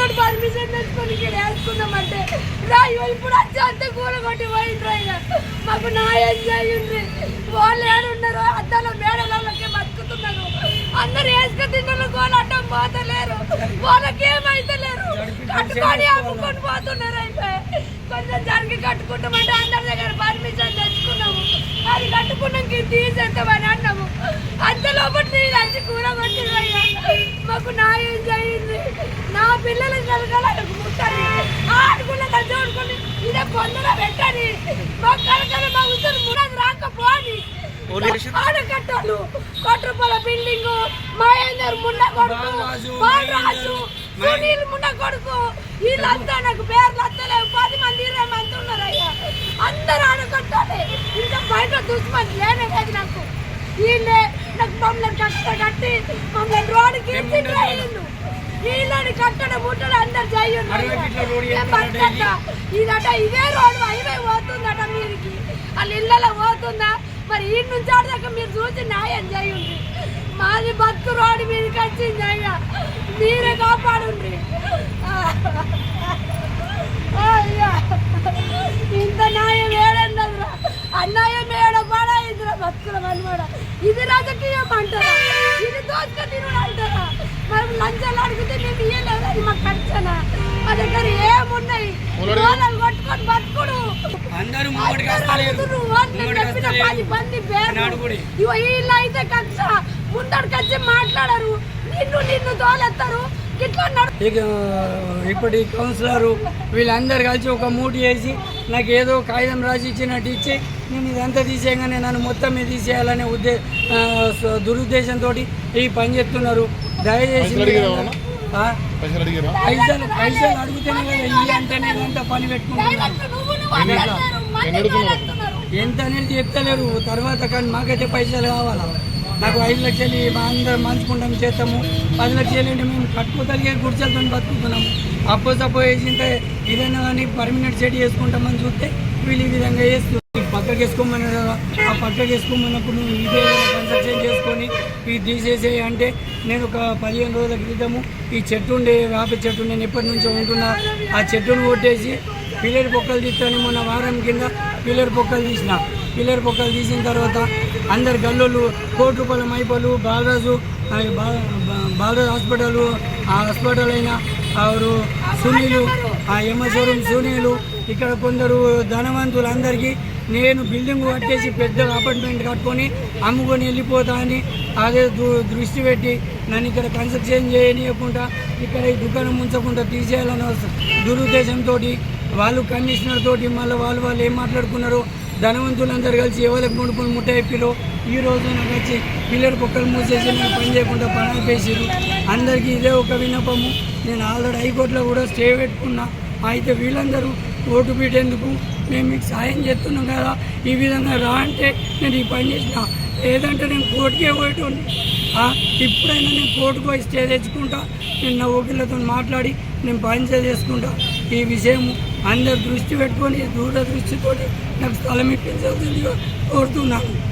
వాళ్ళతో పర్మిషన్ తెచ్చుకొని ఇక్కడ వేసుకుందామంటే రాయి ఇప్పుడు వచ్చి అంత కూర కొట్టి పోయిండ్రు ఆయన. మాకు నా ఎంజాయ్ ఉంది వాళ్ళు ఏడున్నారో అద్దాల మేడలకే బతుకుతున్నారు అందరు వేసుకు తిన్న గోలు అడ్డం పోతలేరు. వాళ్ళకేమైతలేరు కట్టుకొని అమ్ముకొని పోతున్నారు అయితే. కొంచెం జరిగి కట్టుకుంటామంటే అందరి దగ్గర పర్మిషన్ తెచ్చుకున్నాము. అది కట్టుకున్నాక తీసేస్తామని అన్నాము. అంత లోపల నేను కూర కొట్టిన మాకు నా ఎంజాయ్ నా పిల్లలు ముట్టని ఆడుకున్న చూడుకొని ఇదే పొందర పెట్టని మా కలకల మా ఉసురు మునది రాకపోని ఆడకట్టాలు కొట్రపల బిల్డింగ్ మహేందర్ మున్న కొడుకు బాలరాజు సునీల్ మున్న కొడుకు. వీళ్ళంతా నాకు పేర్లు వస్తలేవు పది మంది ఇరవై మంది ఉన్నారు అయ్యా అందరు ఆడకట్టాలి ఇంకా బయట దుష్మని లేనే లేదు నాకు. వీళ్ళే నాకు మమ్మల్ని కట్టి మమ్మల్ని రోడ్డుకి ఇచ్చిండ్రు వీళ్ళని కట్టడ ముట్టడ అందరు ఇదట ఇదే రోడ్డు హైవే పోతుందట మీరికి వాళ్ళ ఇళ్ళలో పోతుందా? మరి ఈ నుంచి ఆడదాకా మీరు చూసి న్యాయం చేయండి. మాది బతుకు రోడ్డు మీదకి వచ్చింది అయ్యా. మీరే కాపాడుండ్రి. ఇంత న్యాయం వీళ్ళు అయితే కక్ష. మాట్లాడరు. నిన్ను నిన్ను తోలెత్తారు ఇట్లా నడు ఇక ఇప్పటి కౌన్సిలరు వీళ్ళందరూ కలిసి ఒక మూటి వేసి నాకు ఏదో కాగితం రాసి ఇచ్చినట్టు ఇచ్చి నేను ఇదంతా తీసేయగానే నన్ను మొత్తం మీద తీసేయాలనే ఉద్దే ఆ, స- దురుద్దేశంతో ఈ పని చేస్తున్నారు. దయచేసి పైసలు? పైసలు అడిగితేనే కదా అంటేనే ఇదంతా పని పెట్టుకుంటున్నారు. ఎంత అనేది చెప్తలేరు. తర్వాత కానీ మాకైతే పైసలు కావాలా? నాకు ఐదు లక్షలు మా అందరం మంచుకుంటాం చేస్తాము. పది లక్షలు ఏంటి మేము కట్టుకోగలిగే గుడిసెలతో బతుకుతున్నాము అప్పో సప్పో వేసింటే ఇదైనా కానీ పర్మనెంట్ సెట్ చేసుకుంటామని చూస్తే వీళ్ళు ఈ విధంగా వేస్తూ పక్కకి వేసుకోమన్నారు కదా. ఆ పక్కకి వేసుకోమన్నప్పుడు నువ్వు ఇదే కన్స్ట్రక్షన్ చేసుకొని ఇది తీసేసేయి అంటే నేను ఒక పదిహేను రోజుల క్రితము ఈ చెట్టు ఉండే వేప చెట్టు నేను ఎప్పటి నుంచో ఉంటున్నా. ఆ చెట్టును కొట్టేసి పిల్లర్ పొక్కలు తీస్తాను మొన్న వారం కింద పిల్లర్ పొక్కలు తీసిన. పిల్లర్ పొక్కలు తీసిన తర్వాత అందరు గల్లోళ్ళు కోటి రూపాయల మైపలు బాలరాజు ఆ బాలరాజు హాస్పిటల్ ఆ హాస్పిటల్ అయిన ఆరు సునీలు ఆ యమస్వరం సునీలు ఇక్కడ కొందరు ధనవంతులందరికీ నేను బిల్డింగ్ కట్టేసి పెద్ద అపార్ట్మెంట్ కట్టుకొని అమ్ముకొని వెళ్ళిపోతా అని అదే దృ- దృష్టి పెట్టి నన్ను ఇక్కడ కన్స్ట్రక్షన్ చేయనియకుండా ఇక్కడ ఈ దుకాణం ఉంచకుండా తీసేయాలని దురుద్దేశంతో వాళ్ళు కమిషనర్ తోటి మళ్ళీ వాళ్ళు వాళ్ళు ఏం మాట్లాడుకున్నారో ధనవంతులందరూ కలిసి ఎవరికి ముడుపులు ముట్టయిపిలో ఈ రోజు నాకు వచ్చి పిల్లలు కుక్కలు మూసేసి నేను పని చేయకుండా పని ఆపేసారు అందరికీ ఇదే ఒక విన్నపము. నేను ఆల్రెడీ హైకోర్టులో కూడా స్టే పెట్టుకున్నా. అయితే వీళ్ళందరూ ఓటు పెట్టేందుకు మేము మీకు సాయం చేస్తున్నాం కదా. ఈ విధంగా రా అంటే నేను ఈ పని చేసిన. లేదంటే నేను కోర్టుకే పోయేటోని ఇప్పుడైనా నేను కోర్టుకు పోయి స్టే తెచ్చుకుంటా. నేను నా ఓకిళ్ళతో మాట్లాడి నేను పని చేసుకుంటా. ఈ విషయం అందరు దృష్టి పెట్టుకొని దూరదృష్టితోటి నాకు స్థలం ఇప్పించవలసిందిగా కోరుతున్నాను.